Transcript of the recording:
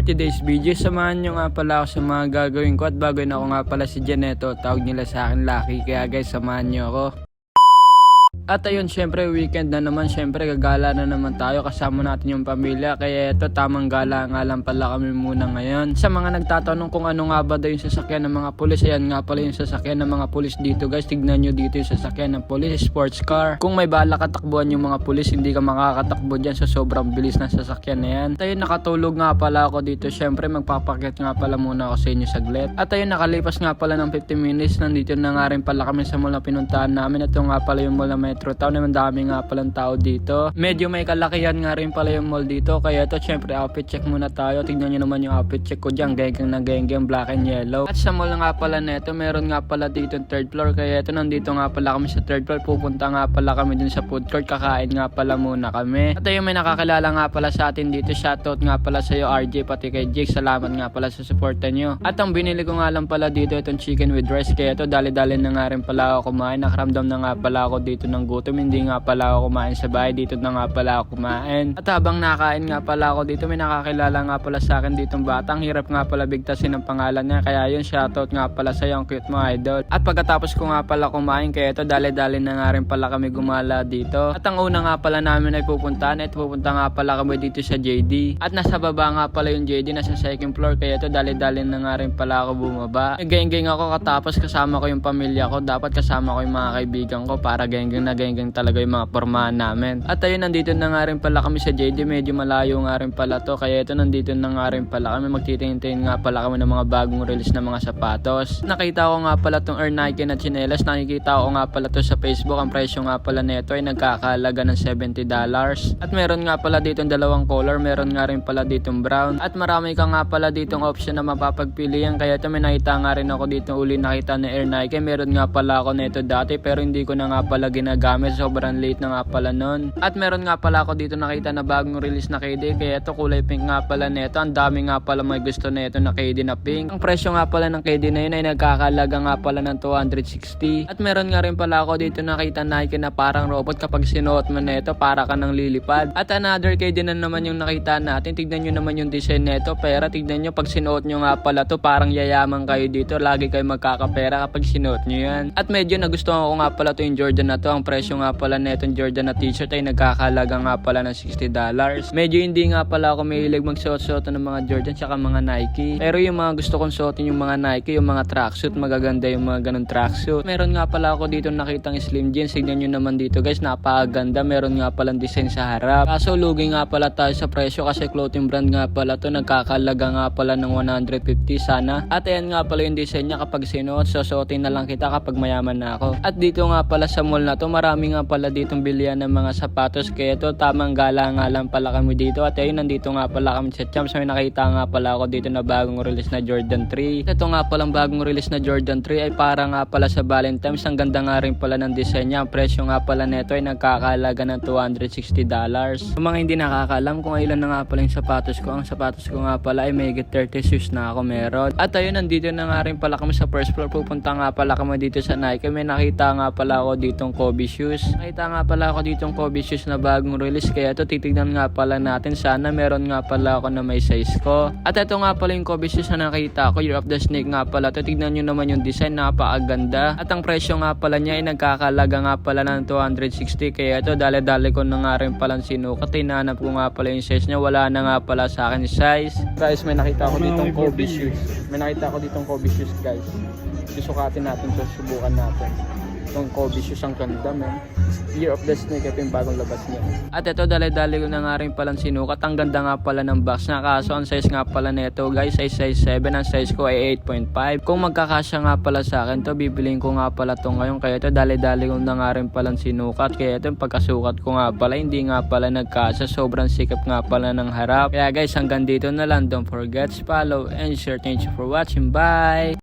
for today's video, samahan nyo nga pala ako sa mga gagawin ko. At bago na ako nga pala si Janeto, tawag nila sa akin Lucky, kaya guys, samahan nyo ako. At ayun, syempre weekend na naman, syempre gagala na naman tayo kasama natin yung pamilya. Kaya ito, tamang gala nga lang pala kami muna ngayon. Sa mga nagtatanong kung ano nga ba daw yung sasakyan ng mga pulis, ayan nga pala yung sasakyan ng mga pulis dito guys. Tignan nyo dito yung sasakyan ng pulis, sports car. Kung may bala katakbuhan yung mga pulis, hindi ka makakatakbo dyan sa sobrang bilis ng sasakyan na yan. At ayun, nakatulog nga pala ako dito. Syempre, magpapakit nga pala muna ako sa inyo saglit. At ayun, nakalipas nga pala ng 15 minutes, nandito na nga rin pala kami sa mall na pinuntahan namin. Ito nga pala yung mall na Metro Town. Naman dami nga palang tao dito. Medyo may kalakihan nga rin pala yung mall dito. Kaya ito, syempre, outfit check muna tayo. Tignan nyo naman yung outfit check ko dyan. Genggang na genggang, black and yellow. At sa mall nga pala neto, meron nga pala dito yung third floor. Kaya ito, nandito nga pala kami sa third floor. Pupunta nga pala kami dun sa food court. Kakain nga pala muna kami. At ayun, may nakakilala nga pala sa atin dito. Shoutout nga pala sa'yo, RJ, pati kay Jake. Salamat nga pala sa suporta nyo. At ang binili ko nga lang pala dito, itong chicken with rice. Kaya ito, dali-dali na nga rin pala ako kumain. Nakaramdam na nga pala ako dito ng gutom. Hindi nga pala ako kumain sa bahay. Dito na nga pala ako kumain. At habang nakain nga pala ako dito, may nakakilala nga pala sa akin ditong bata. Ang hirap nga pala bigtasin ang pangalan niya. Kaya yun, shoutout nga pala sa'yo. Ang cute mo, idol. At pagkatapos ko nga pala kumain, kaya ito, dali-dali na nga rin pala kami gumala dito. At ang una nga pala namin ay pupuntahan. At pupunta nga pala kami dito sa JD. At nasa baba nga pala yung JD, nasa second floor. Kaya ito, dali-dali na nga rin pala ako bumaba. Geng-geng ako katapos kasama ko yung pamilya ko. Dapat kasama ko yung mga kaibigan ko para geng-geng na geng-geng talaga yung mga pormahan namin. At ayun, nandito na nga rin pala kami sa JD. Medyo malayo nga rin pala to. Kaya ito, nandito na nga rin pala kami. Magtitingin nga pala kami ng mga bagong release na mga sapatos. Nakita ko nga pala tong Air Nike na chinelas. Nakikita ko nga pala to sa Facebook. Ang presyo nga pala nito ay nagkakalaga ng $70. At meron nga pala ditong dalawang color. Meron nga rin pala ditong brown. At marami ka nga pala ditong option na mapapagpilian. Kaya ito may nakita nga rin ako dito uli nakita na Air Nike. Meron nga pala ako nito dati pero hindi ko na nga pala ginagamit. Sobrang late na nga pala nun. At meron nga pala ako dito nakita na bagong release na KD. Kaya ito kulay pink nga pala nito. Ang dami nga pala may gusto nito na KD na pink. Ang presyo nga pala ng KD na yun ay nagkakalaga nga pala ng 260. At meron nga rin pala ako dito nakita Nike na parang robot kapag sinuot mo nito para ka nang lilipad. At another KD na naman yung nakita natin. Tignan nyo naman yung design nito. Pero tignan nyo pag sinuot nyo nga pala to parang yayaman kayo dito. Lagi kayo magkakapera kapag sinuot nyo yan. At medyo nagustuhan ko nga pala to yung Jordan na to. Ang presyo nga pala netong Jordan na t-shirt ay nagkakalaga nga pala ng $60. Medyo hindi nga pala ako mahilig magsuot-suot ng mga Jordan tsaka mga Nike. Pero yung mga gusto kong suotin yung mga Nike, yung mga tracksuit, magaganda yung mga ganun tracksuit. Meron nga pala ako dito nakitang slim jeans. Tignan nyo naman dito guys, napakaganda. Meron nga palang design sa harap. Kaso lugi nga pala tayo sa presyo kasi clothing brand nga pala to. Nagkakalaga nga pala ng 150 sana. At ayan nga pala yung design niya kapag sinuot. Susuotin na lang kita kapag mayaman na ako. At dito nga pala sa mall na to, marami nga pala ditong bilihan ng mga sapatos. Kaya to tamang gala nga lang pala kami dito. At ayun, nandito nga pala kami sa Champs. May nakita nga pala ako dito na bagong release na Jordan 3. Ito nga palang bagong release na Jordan 3 ay para nga pala sa Valentine's. Ang ganda nga rin pala ng design niya. Ang presyo nga pala nito ay nagkakalaga ng $260. Kung mga hindi nakakalam kung ilan na nga pala yung sapatos ko. Ang sapatos ko nga pala ay may 30 shoes na ako meron. At ayun, nandito na nga rin pala kami sa first floor. Pupunta nga pala kami dito sa Nike. May nakita nga pala ako ditong Kobe shoes. Nakita nga pala ako ditong Kobe shoes na bagong release. Kaya ito titignan nga pala natin. Sana meron nga pala ako na may size ko. At ito nga pala yung Kobe shoes na nakita ko. Year of the Snake nga pala. Ito tignan nyo naman yung design. Napakaganda. At ang presyo nga pala niya ay nagkakalaga nga pala ng 260. Kaya ito dali-dali ko na nga rin palang sinukat. Tinanap ko nga pala yung size niya. Wala na nga pala sa akin size. Guys, may nakita ako ditong Kobe shoes. May nakita ako ditong Kobe shoes guys. Susukatin natin to. Subukan natin. Itong Kobe shoes ang ganda man. Year of the Snake ito yung bagong labas niya. At ito dali-dali ko na nga rin palang sinukat. Ang ganda nga pala ng box na kaso ang size nga pala nito guys ay size 7. Ang size ko ay 8.5. Kung magkakasya nga pala sa akin to bibiliin ko nga pala to ngayon. Kaya ito dali-dali ko na nga rin palang sinukat. Kaya ito yung pagkasukat ko nga pala hindi nga pala nagkasya. Sobrang sikap nga pala ng harap. Kaya guys hanggang dito na lang. Don't forget to follow and share. Thank you for watching. Bye!